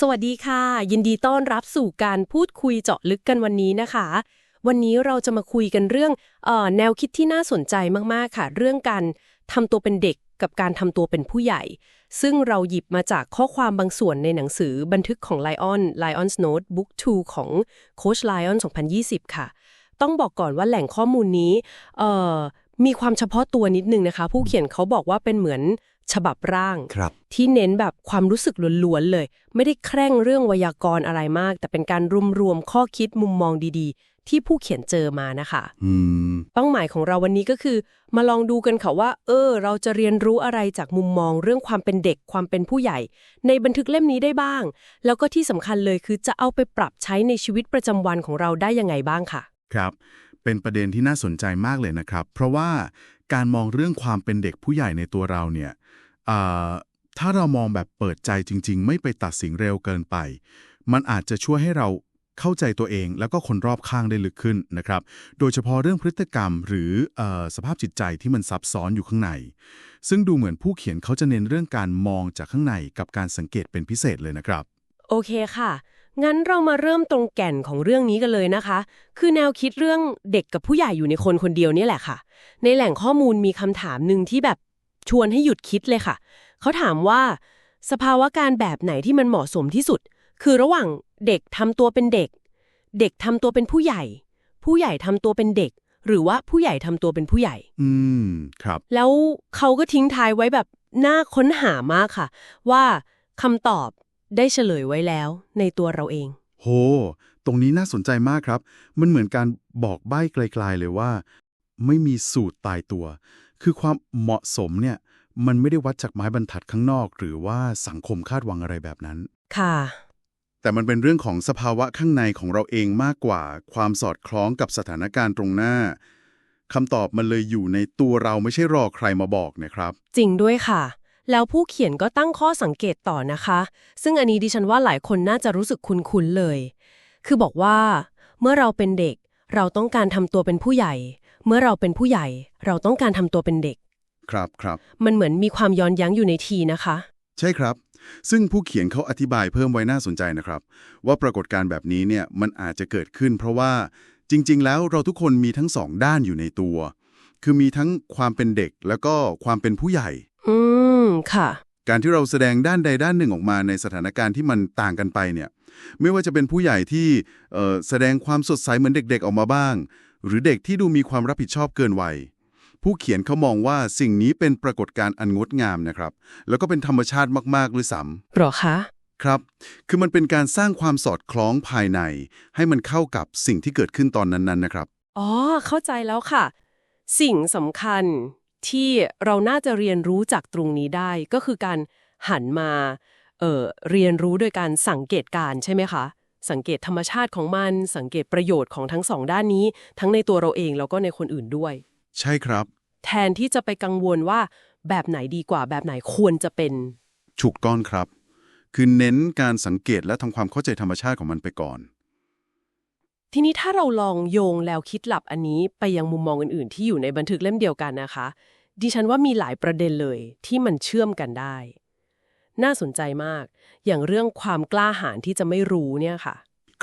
สวัสดีค่ะ ยินดีต้อนรับสู่การพูดคุยเจาะลึกกันวันนี้นะคะ วันนี้เราจะมาคุยกันเรื่องออแนวคิดที่น่าสนใจมากๆค่ะ เรื่องการทำตัวเป็นเด็กกับการทำตัวเป็นผู้ใหญ่ ซึ่งเราหยิบมาจากข้อความบางส่วนในหนังสือบันทึกของ Lion Lion's Note Book 2 ของโค้ช Lion 2020 ค่ะ ต้องบอกก่อนว่าแหล่งข้อมูลนี้เออ มีความเฉพาะตัวนิดนึงนะคะ ผู้เขียนเขาบอกว่าเป็นเหมือนฉบับร่างครับที่เน้นแบบความรู้สึกล้วนๆเลย ไม่ได้แคร่งเรื่องไวยากรณ์อะไรมาก แต่เป็นการรวมรวมๆข้อคิดมุมมองดีๆ ที่ผู้เขียนเจอมานะคะอืมเป้าหมายของเราวันนี้ก็คือ มาลองดูกันค่ะว่า เออ เราจะเรียนรู้อะไรจากมุมมองเรื่องความเป็นเด็กความเป็นผู้ใหญ่ ในบันทึกเล่มนี้ได้บ้าง แล้วก็ที่สำคัญเลยคือจะเอาไปปรับใช้ในชีวิตประจำวันของเราได้ยังไงบ้างค่ะ ครับ เป็นประเด็นที่น่าสนใจมากเลยนะครับ เพราะว่าการมองเรื่องความเป็นเด็กผู้ใหญ่ในตัวเราเนี่ยถ้าเรามองแบบเปิดใจจริง ๆ ไม่ไปตัดสินเร็วเกินไป มันอาจจะช่วยให้เราเข้าใจตัวเองแล้วก็คนรอบข้างได้ลึกขึ้นนะครับ โดยเฉพาะเรื่องพฤติกรรมหรืออสภาพจิตใจที่มันซับซ้อนอยู่ข้างใน ซึ่งดูเหมือนผู้เขียนเขาจะเน้นเรื่องการมองจากข้างในกับการสังเกตเป็นพิเศษเลยนะครับ โอเคค่ะ งั้นเรามาเริ่มตรงแก่นของเรื่องนี้กันเลยนะคะ คือแนวคิดเรื่องเด็กกับผู้ใหญ่อยู่ในคนคนเดียวนี่แหละค่ะ ในแหล่งข้อมูลมีคำถามหนึ่งที่แบบชวนให้หยุดคิดเลยค่ะ เขาถามว่า สภาวะการแบบไหนที่มันเหมาะสมที่สุด คือระหว่างเด็กทำตัวเป็นเด็ก เด็กทำตัวเป็นผู้ใหญ่ ผู้ใหญ่ทำตัวเป็นเด็ก หรือว่าผู้ใหญ่ทำตัวเป็นผู้ใหญ่ อืม ครับ แล้วเขาก็ทิ้งท้ายไว้แบบน่าค้นหามากค่ะ ว่าคำตอบ ได้เฉลยไว้แล้วในตัวเราเอง โห ตรงนี้น่าสนใจมากครับ มันเหมือนการบอกใบ้ไกลๆเลยว่า ไม่มีสูตรตายตัว คือความเหมาะสมเนี่ยมันไม่ได้วัดจากไม้บรรทัดข้างนอก หรือว่าสังคมคาดหวังอะไรแบบนั้น ค่ะ แต่มันเป็นเรื่องของสภาวะข้างในของเราเองมากกว่า ความสอดคล้องกับสถานการณ์ตรงหน้าคำตอบมันเลยอยู่ในตัวเราไม่ใช่รอใครมาบอกนะครับ จริงด้วยค่ะ แล้วผู้เขียนก็ตั้งข้อสังเกตต่อนะคะ ซึ่งอันนี้ดิฉันว่าหลายคนน่าจะรู้สึกคุ้นๆเลย คือบอกว่า เมื่อเราเป็นเด็ก เราต้องการทำตัวเป็นผู้ใหญ่ เมื่อเราเป็นผู้ใหญ่ เราต้องการทำตัวเป็นเด็ก ครับครับ มันเหมือนมีความย้อนยั้งอยู่ในทีนะคะ ใช่ครับ ซึ่งผู้เขียนเขาอธิบายเพิ่มไว้น่าสนใจนะครับ ว่าปรากฏการณ์แบบนี้เนี่ยมันอาจจะเกิดขึ้น เพราะว่าจริง ๆ แล้วเราทุกคนมีทั้งสองด้านอยู่ในตัว คือมีทั้งความเป็นเด็กแล้วก็ความเป็นผู้ใหญ่อื มค่ะ การที่เราแสดงด้านใดด้านหนึ่งออกมาในสถานการณ์ที่มันต่างกันไปเนี่ย ไม่ว่าจะเป็นผู้ใหญ่ที่เอ่อแสดงความสดใสเหมือนเด็ก ๆ ออกมาบ้าง หรือเด็กที่ดูมีความรับผิดชอบเกินวัยผู้เขียนเขามองว่าสิ่งนี้เป็นปรากฏการณ์อันงดงามนะครับ แล้วก็เป็นธรรมชาติมากๆด้วยซ้หรอคะำครับ คือมันเป็นการสร้างความสอดคล้องภายใน ให้มันเข้ากับสิ่งที่เกิดขึ้นตอนนั้นๆนะครับ อ๋อ เข้าใจแล้วค่ะ สิ่งสำคัญ ที่เราน่าจะเรียนรู้จากตรงนี้ได้ก็คือการหันมาเอ่อเรียนรู้โดยการสังเกตการณ์ใช่ไหมคะ สังเกตธรรมชาติของมัน สังเกตประโยชน์ของทั้งสองด้านนี้ ทั้งในตัวเราเองแล้วก็ในคนอื่นด้วย ใช่ครับ แทนที่จะไปกังวลว่าแบบไหนดีกว่าแบบไหนควรจะเป็นถูกต้องครับ คือเน้นการสังเกตและทำความเข้าใจธรรมชาติของมันไปก่อน ทีนี้ถ้าเราลองโยงแล้วคิดหลับอันนี้ไปยังมุมมองอื่นๆ ที่อยู่ในบันทึกเล่มเดียวกันนะคะ ดิฉันว่ามีหลายประเด็นเลยที่มันเชื่อมกันได้ น่าสนใจมาก อย่างเรื่องความกล้าหาญที่จะไม่รู้เนี่ยค่ะ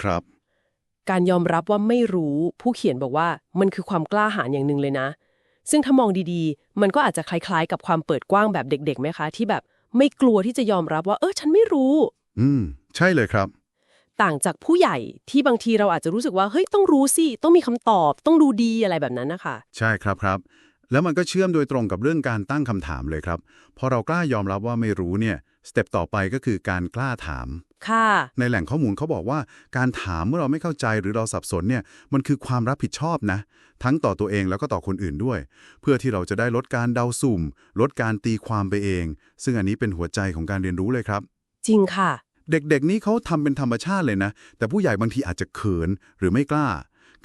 ครับ การยอมรับว่าไม่รู้ผู้เขียนบอกว่ามันคือความกล้าหาญอย่างหนึ่งเลยนะ ซึ่งถ้ามองดีๆ มันก็อาจจะคล้ายๆ กับความเปิดกว้างแบบเด็กๆไหมคะ ที่แบบไม่กลัวที่จะยอมรับว่า เออฉันไม่รู้ อืม ใช่เลยครับ ต่างจากผู้ใหญ่ที่บางทีเราอาจจะรู้สึกว่าเฮ้ยต้องรู้สิ ต้องมีคำตอบ ต้องดูดีอะไรแบบนั้นนะคะ ใช่ครับครับ แล้วมันก็เชื่อมโดยตรงกับเรื่องการตั้งคำถามเลยครับ พอเรากล้ายอมรับว่าไม่รู้เนี่ยสเต็ปต่อไปก็คือการกล้าถาม ค่ะ ในแหล่งข้อมูลเขาบอกว่า การถามเมื่อเราไม่เข้าใจหรือเราสับสนเนี่ย มันคือความรับผิดชอบนะ ทั้งต่อตัวเองแล้วก็ต่อคนอื่นด้วย เพื่อที่เราจะได้ลดการเดาสุ่ม ลดการตีความไปเอง ซึ่งอันนี้เป็นหัวใจของการเรียนรู้เลยครับ จริงค่ะ เด็กๆ นี้เขาทำเป็นธรรมชาติเลยนะ แต่ผู้ใหญ่บางทีอาจจะเขินหรือไม่กล้า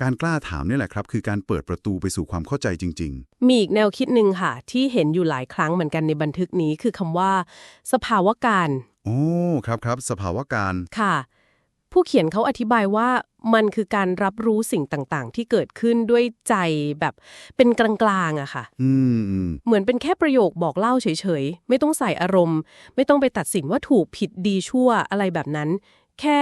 การกล้าถามนี่แหละครับ คือการเปิดประตูไปสู่ความเข้าใจจริงมีอีกแนวคิดหนึ่งค่ะ ที่เห็นอยู่หลายครั้งเหมือนกันในบันทึกนี้คือคำว่า สภาวะการๆโอ้ ครับครับ สภาวะการ ค่ะ ผู้เขียนเขาอธิบายว่ามันคือการรับรู้สิ่งต่างๆ ที่เกิดขึ้นด้วยใจแบบเป็นกลางๆอะค่ะอืมอืมเหมือนเป็นแค่ประโยคบอกเล่าเฉยๆ ไม่ต้องใส่อารมณ์ ไม่ต้องไปตัดสินว่าถูกผิดดีชั่วอะไรแบบนั้น แค่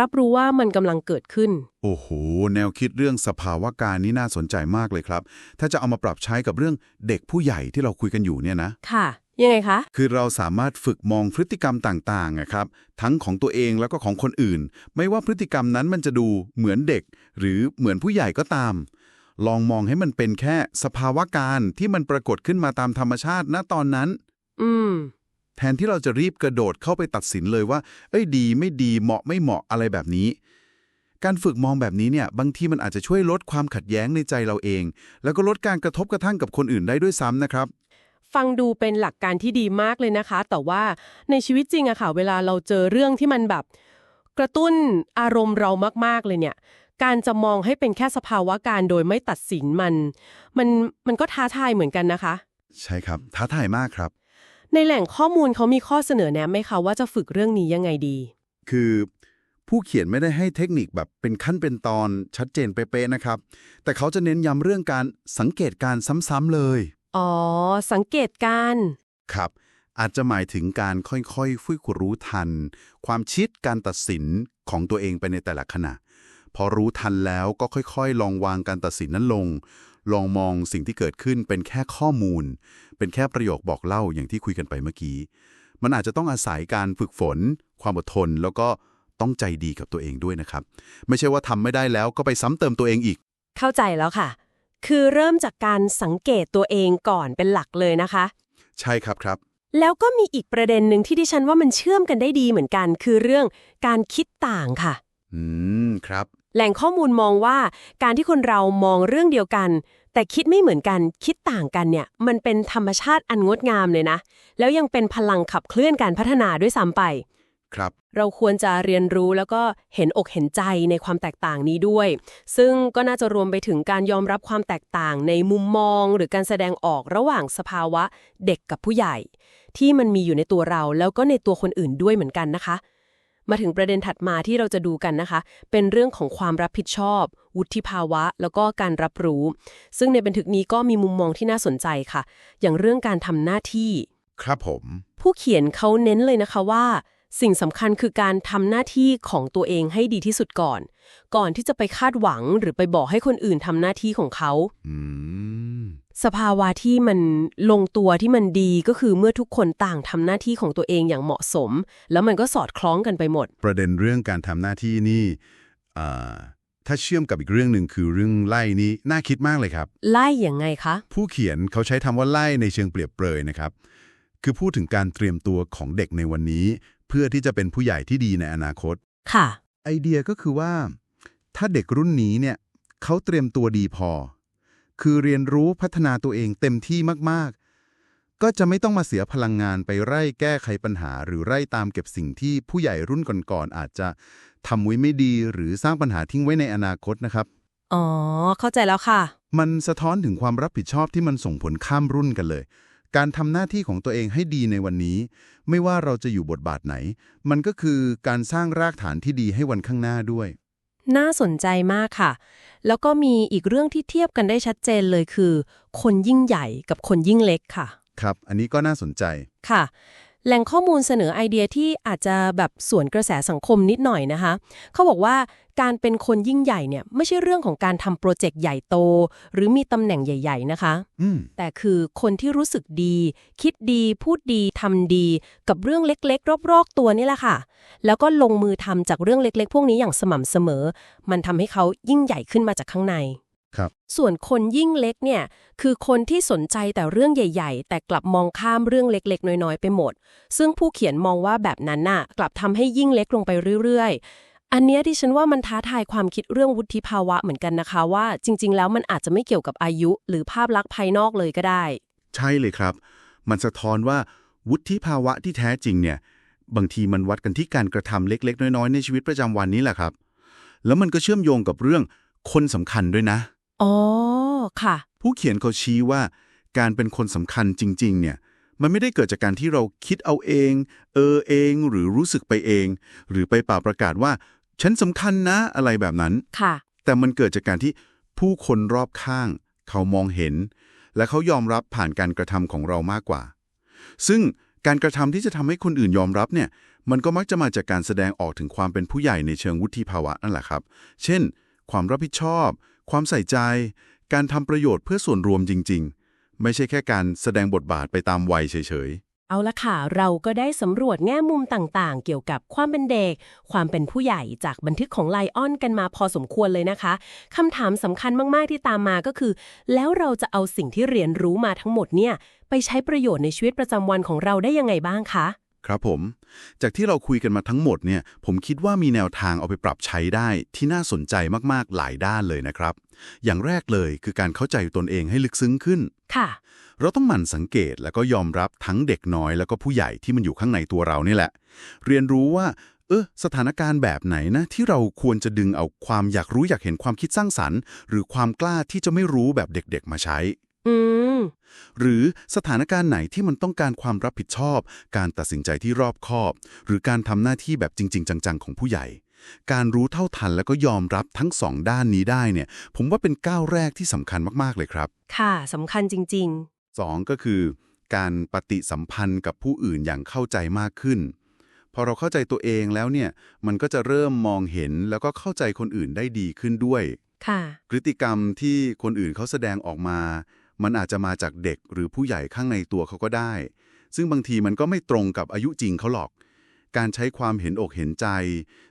รับรู้ว่ามันกำลังเกิดขึ้น โอ้โห แนวคิดเรื่องสภาวะการนี้น่าสนใจมากเลยครับ ถ้าจะเอามาปรับใช้กับเรื่องเด็กผู้ใหญ่ที่เราคุยกันอยู่เนี่ยนะ ค่ะ ยังไงคะ คือเราสามารถฝึกมองพฤติกรรมต่างๆอะครับ ทั้งของตัวเองแล้วก็ของคนอื่น ไม่ว่าพฤติกรรมนั้นมันจะดูเหมือนเด็ก หรือเหมือนผู้ใหญ่ก็ตาม ลองมองให้มันเป็นแค่สภาวะการที่มันปรากฏขึ้นมาตามธรรมชาติณตอนนั้น อืม แทนที่เราจะรีบกระโดดเข้าไปตัดสินเลยว่า เอ้ยดีไม่ดีเหมาะไม่เหมาะอะไรแบบนี้ การฝึกมองแบบนี้เนี่ย บางทีมันอาจจะช่วยลดความขัดแย้งในใจเราเอง แล้วก็ลดการกระทบกระทั่งกับคนอื่นได้ด้วยซ้ำนะครับ ฟังดูเป็นหลักการที่ดีมากเลยนะคะ แต่ว่าในชีวิตจริงอะค่ะ เวลาเราเจอเรื่องที่มันแบบ กระตุ้นอารมณ์เรามากๆเลยเนี่ย การจะมองให้เป็นแค่สภาวะการโดยไม่ตัดสินมัน มันมันก็ท้าทายเหมือนกันนะคะ ใช่ครับ ท้าทายมากครับ ในแหล่งข้อมูลเขามีข้อเสนอแนะไหมคะว่าจะฝึกเรื่องนี้ยังไงดี คือผู้เขียนไม่ได้ให้เทคนิคแบบเป็นขั้นเป็นตอนชัดเจนเป๊ะๆนะครับ แต่เขาจะเน้นย้ำเรื่องการสังเกตการซ้ำๆเลย อ๋อ สังเกตการณ์ครับ อาจจะหมายถึงการค่อยๆฝึกรู้ทัน ความชิดการตัดสินของตัวเองไปในแต่ละขณะ พอรู้ทันแล้วก็ค่อยๆ ลองวางการตัดสินนั้นลง ลองมองสิ่งที่เกิดขึ้นเป็นแค่ข้อมูล เป็นแค่ประโยคบอกเล่าอย่างที่คุยกันไปเมื่อกี้ มันอาจจะต้องอาศัยการฝึกฝน ความอดทน แล้วก็ต้องใจดีกับตัวเองด้วยนะครับ ไม่ใช่ว่าทำไม่ได้แล้วก็ไปซ้ำเติมตัวเองอีก เข้าใจแล้วค่ะ คือเริ่มจากการสังเกตตัวเองก่อนเป็นหลักเลยนะคะ ใช่ครับครับ แล้วก็มีอีกประเด็นหนึ่งที่ดิฉันว่ามันเชื่อมกันได้ดีเหมือนกัน คือเรื่องการคิดต่างค่ะ อืมครับ แหล่งข้อมูลมองว่าการที่คนเรามองเรื่องเดียวกัน แต่คิดไม่เหมือนกันคิดต่างกันเนี่ย มันเป็นธรรมชาติอันงดงามเลยนะ แล้วยังเป็นพลังขับเคลื่อนการพัฒนาด้วยซ้ำไป ครับ เราควรจะเรียนรู้แล้วก็เห็นอกเห็นใจในความแตกต่างนี้ด้วย ซึ่งก็น่าจะรวมไปถึงการยอมรับความแตกต่างในมุมมอง หรือการแสดงออกระหว่างสภาวะเด็กกับผู้ใหญ่ ที่มันมีอยู่ในตัวเราแล้วก็ในตัวคนอื่นด้วยเหมือนกันนะคะ มาถึงประเด็นถัดมาที่เราจะดูกันนะคะ เป็นเรื่องของความรับผิดชอบ วุฒิภาวะ แล้วก็การรับรู้ ซึ่งในบันทึกนี้ก็มีมุมมองที่น่าสนใจค่ะ อย่างเรื่องการทำหน้าที่ ครับผม ผู้เขียนเขาเน้นเลยนะคะว่า สิ่งสำคัญคือการทำหน้าที่ของตัวเองให้ดีที่สุดก่อน ก่อนที่จะไปคาดหวังหรือไปบอกให้คนอื่นทำหน้าที่ของเขาอืมสภาวะที่มันลงตัวที่มันดีก็คือเมื่อทุกคนต่างทำหน้าที่ของตัวเองอย่างเหมาะสม แล้วมันก็สอดคล้องกันไปหมด ประเด็นเรื่องการทำหน้าที่นี่อ่าถ้าเชื่อมกับอีกเรื่องหนึ่งคือเรื่องไล่นี้น่าคิดมากเลยครับ ไล่อย่างไงคะ ผู้เขียนเขาใช้คำว่าไล่ในเชิงเปรียบเปรยนะครับ คือพูดถึงการเตรียมตัวของเด็กในวันนี้ เพื่อที่จะเป็นผู้ใหญ่ที่ดีในอนาคต ค่ะ ไอเดียก็คือว่า ถ้าเด็กรุ่นนี้เนี่ยเขาเตรียมตัวดีพอ คือเรียนรู้พัฒนาตัวเองเต็มที่มากๆ ก็จะไม่ต้องมาเสียพลังงานไปไล่แก้ไขปัญหา หรือไล่ตามเก็บสิ่งที่ผู้ใหญ่รุ่นก่อนๆอาจจะทำไว้ไม่ดี หรือสร้างปัญหาทิ้งไว้ในอนาคตนะครับ อ๋อ เข้าใจแล้วค่ะ มันสะท้อนถึงความรับผิดชอบที่มันส่งผลข้ามรุ่นกันเลย การทำหน้าที่ของตัวเองให้ดีในวันนี้ ไม่ว่าเราจะอยู่บทบาทไหน มันก็คือการสร้างรากฐานที่ดีให้วันข้างหน้าด้วย น่าสนใจมากค่ะ แล้วก็มีอีกเรื่องที่เทียบกันได้ชัดเจนเลยคือ คนยิ่งใหญ่กับคนยิ่งเล็กค่ะ ครับ อันนี้ก็น่าสนใจค่ะ แหล่งข้อมูลเสนอไอเดียที่อาจจะแบบสวนกระแสสังคมนิดหน่อยนะคะ เขาบอกว่าการเป็นคนยิ่งใหญ่เนี่ยไม่ใช่เรื่องของการทำโปรเจกต์ใหญ่โต หรือมีตำแหน่งใหญ่ ๆ นะคะอืมแต่คือคนที่รู้สึกดี คิดดีพูดดีทำดี กับเรื่องเล็กๆ รอบๆ ตัวนี่แหละค่ะ แล้วก็ลงมือทำจากเรื่องเล็กๆ พวกนี้อย่างสม่ำเสมอ มันทำให้เขายิ่งใหญ่ขึ้นมาจากข้างใน ครับส่วนคนยิ่งเล็กเนี่ยคือคนที่สนใจแต่เรื่องใหญ่ ๆ แต่กลับมองข้ามเรื่องเล็กๆ น้อยๆ ไปหมด ซึ่งผู้เขียนมองว่าแบบนั้นน่ะ กลับทำให้ยิ่งเล็กลงไปเรื่อยๆ อันเนี้ยที่ฉันว่ามันท้าทายความคิดเรื่องวุฒิภาวะเหมือนกันนะคะว่าจริง ๆ แล้วมันอาจจะไม่เกี่ยวกับอายุ หรือภาพลักษณ์ภายนอกเลยก็ได้ ใช่เลยครับ มันสะท้อนว่าวุฒิภาวะที่แท้จริงเนี่ยบางทีมันวัดกันที่การกระทำเล็ก ๆ น้อยๆ ในชีวิตประจำวันนี้แหละครับ แล้วมันก็เชื่อมโยงกับเรื่องคนสำคัญด้วยนะ อ๋อ ค่ะ ผู้เขียนเขาชี้ว่า การเป็นคนสำคัญจริง ๆ เนี่ย มันไม่ได้เกิดจากการที่เราคิดเอาเอง เออเองหรือรู้สึกไปเอง หรือไปเป่าประกาศว่า ฉันสำคัญนะอะไรแบบนั้น ค่ะ แต่มันเกิดจากการที่ผู้คนรอบข้าง เขามองเห็น และเขายอมรับผ่านการกระทำของเรามากกว่า ซึ่งการกระทำที่จะทำให้คนอื่นยอมรับเนี่ย มันก็มักจะมาจากการแสดงออกถึงความเป็นผู้ใหญ่ในเชิงวุฒิภาวะนั่นแหละครับ เช่น ความรับผิดชอบ ความใส่ใจ การทำประโยชน์เพื่อส่วนรวมจริง ๆ ไม่ใช่แค่การแสดงบทบาทไปตามวัยเฉยๆเอาละค่ะ เราก็ได้สำรวจแง่มุมต่างๆ เกี่ยวกับความเป็นเด็ก ความเป็นผู้ใหญ่จากบันทึกของไลออนกันมาพอสมควรเลยนะคะคำถามสำคัญมากๆที่ตามมาก็คือ แล้วเราจะเอาสิ่งที่เรียนรู้มาทั้งหมดเนี่ย ไปใช้ประโยชน์ในชีวิตประจำวันของเราได้ยังไงบ้างคะ ครับผม จากที่เราคุยกันมาทั้งหมดเนี่ย ผมคิดว่ามีแนวทางเอาไปปรับใช้ได้ที่น่าสนใจมากๆหลายด้านเลยนะครับ อย่างแรกเลยคือการเข้าใจตนเองให้ลึกซึ้งขึ้น ค่ะ เราต้องหมั่นสังเกตแล้วก็ยอมรับทั้งเด็กน้อยแล้วก็ผู้ใหญ่ที่มันอยู่ข้างในตัวเรานี่แหละ เรียนรู้ว่า เออสถานการณ์แบบไหนนะ ที่เราควรจะดึงเอาความอยากรู้อยากเห็นความคิดสร้างสรรค์ หรือความกล้าที่จะไม่รู้แบบเด็ก ๆ มาใช้ อืม หรือสถานการณ์ไหนที่มันต้องการความรับผิดชอบ การตัดสินใจที่รอบคอบ หรือการทำหน้าที่แบบจริง ๆ จัง ๆ ของผู้ใหญ่ การรู้เท่าทันแล้วก็ยอมรับทั้งสองด้านนี้ได้เนี่ย ผมว่าเป็นก้าวแรกที่สำคัญมากๆเลยครับค่ะสำคัญจริง สองก็คือ การปฏิสัมพันธ์กับผู้อื่นอย่างเข้าใจมากขึ้น พอเราเข้าใจตัวเองแล้วเนี่ย มันก็จะเริ่มมองเห็นแล้วก็เข้าใจคนอื่นได้ดีขึ้นด้วย ๆ ค่ะ พฤติกรรมที่คนอื่นเขาแสดงออกมา มันอาจจะมาจากเด็กหรือผู้ใหญ่ข้างในตัวเขาก็ได้ ซึ่งบางทีมันก็ไม่ตรงกับอายุจริงเขาหรอก การใช้ความเห็นอกเห็นใจ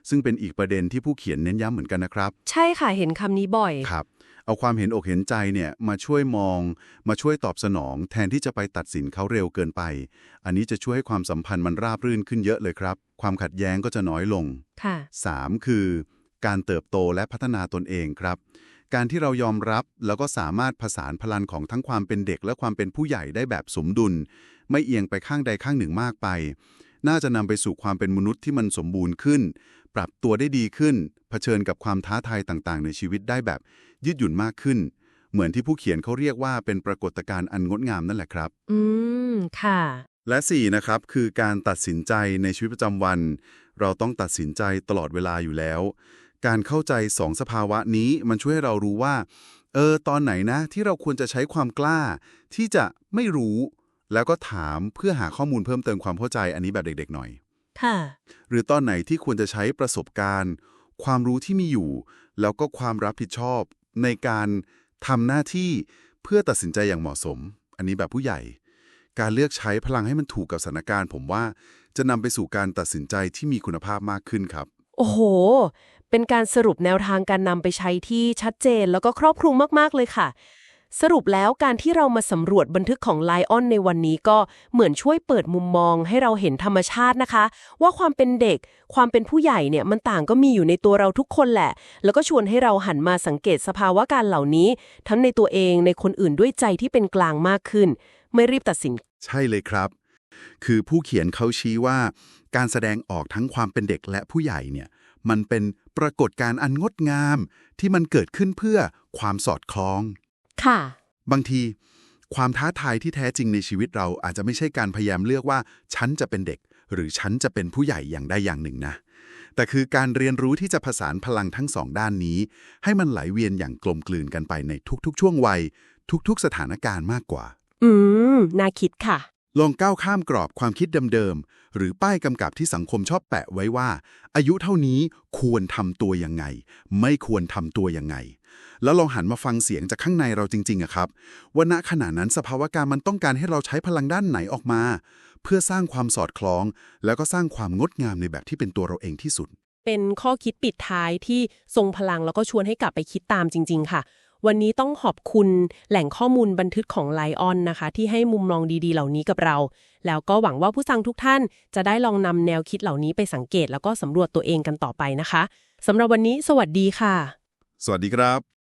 ซึ่งเป็นอีกประเด็นที่ผู้เขียนเน้นย้ำเหมือนกันนะครับ ใช่ค่ะเห็นคำนี้บ่อยครับ เอาความเห็นอกเห็นใจเนี่ยมาช่วยมอง มาช่วยตอบสนอง แทนที่จะไปตัดสินเขาเร็วเกินไป อันนี้จะช่วยให้ความสัมพันธ์มันราบรื่นขึ้นเยอะเลยครับ ความขัดแย้งก็จะน้อยลงค่ะ 3. คือ การเติบโตและพัฒนาตนเองครับ การที่เรายอมรับแล้วก็สามารถผสานพลังของทั้งความเป็นเด็กและความเป็นผู้ใหญ่ได้แบบสมดุล ไม่เอียงไปข้างใดข้างหนึ่งมากไป น่าจะนำไปสู่ความเป็นมนุษย์ที่มันสมบูรณ์ขึ้น ปรับตัวได้ดีขึ้น เผชิญกับความท้าทายต่างๆ ในชีวิตได้แบบยืดหยุ่นมากขึ้น เหมือนที่ผู้เขียนเขาเรียกว่าเป็นปรากฏการณ์อันงดงามนั่นแหละครับ อืม ค่ะ และ 4 นะครับ คือการตัดสินใจในชีวิตประจำวัน เราต้องตัดสินใจตลอดเวลาอยู่แล้ว การเข้าใจสองสภาวะนี้มันช่วยให้เรารู้ว่า เออ ตอนไหนนะที่เราควรจะใช้ความกล้า ที่จะไม่รู้ แล้วก็ถามเพื่อหาข้อมูลเพิ่มเติมความเข้าใจอันนี้แบบเด็กๆหน่อย ค่ะ หรือตอนไหนที่ควรจะใช้ประสบการณ์ ความรู้ที่มีอยู่ แล้วก็ความรับผิดชอบ ในการทำหน้าที่เพื่อตัดสินใจอย่างเหมาะสม อันนี้แบบผู้ใหญ่ การเลือกใช้พลังให้มันถูกกับสถานการณ์ ผมว่าจะนำไปสู่การตัดสินใจที่มีคุณภาพมากขึ้นครับ โอ้โห เป็นการสรุปแนวทางการนำไปใช้ที่ชัดเจนแล้วก็ครอบคลุมมากๆเลยค่ะ สรุปแล้วการที่เรามาสำรวจบันทึกของไลออนในวันนี้ก็เหมือนช่วยเปิดมุมมองให้เราเห็นธรรมชาตินะคะ ว่าความเป็นเด็ก ความเป็นผู้ใหญ่เนี่ยมันต่างก็มีอยู่ในตัวเราทุกคนแหละ แล้วก็ชวนให้เราหันมาสังเกตสภาวะการเหล่านี้ ทั้งในตัวเองในคนอื่นด้วยใจที่เป็นกลางมากขึ้น ไม่รีบตัดสิน ใช่เลยครับ คือผู้เขียนเขาชี้ว่า การแสดงออกทั้งความเป็นเด็กและผู้ใหญ่เนี่ย มันเป็นปรากฏการณ์อันงดงามที่มันเกิดขึ้นเพื่อความสอดคล้อง ค่ะ บางที ความท้าทายที่แท้จริงในชีวิตเราอาจจะไม่ใช่การพยายามเลือกว่า ฉันจะเป็นเด็ก หรือฉันจะเป็นผู้ใหญ่อย่างใดอย่างหนึ่งนะ แต่คือการเรียนรู้ที่จะผสานพลังทั้งสองด้านนี้ ให้มันไหลเวียนอย่างกลมกลืนกันไปในทุกๆ ช่วงวัย ทุกๆ สถานการณ์มากกว่า อืม น่าคิดค่ะ ลองก้าวข้ามกรอบความคิดเดิมๆ หรือป้ายกำกับที่สังคมชอบแปะไว้ว่า อายุเท่านี้ควรทำตัวยังไง ไม่ควรทำตัวยังไง แล้วลองหันมาฟังเสียงจากข้างในเราจริงๆอะครับว่าณขณะนั้นสภาวะการมันต้องการให้เราใช้พลังด้านไหนออกมา เพื่อสร้างความสอดคล้อง แล้วก็สร้างความงดงามในแบบที่เป็นตัวเราเองที่สุด เป็นข้อคิดปิดท้ายที่ทรงพลังแล้วก็ชวนให้กลับไปคิดตามจริง ๆ ค่ะ วันนี้ต้องขอบคุณแหล่งข้อมูลบันทึกของไลออนนะคะ ที่ให้มุมมองดีๆ เหล่านี้กับเรา แล้วก็หวังว่าผู้ฟังทุกท่านจะได้ลองนำแนวคิดเหล่านี้ไปสังเกต แล้วก็สำรวจตัวเองกันต่อไปนะคะสำหรับวันนี้ สวัสดีค่ะ สวัสดีครับ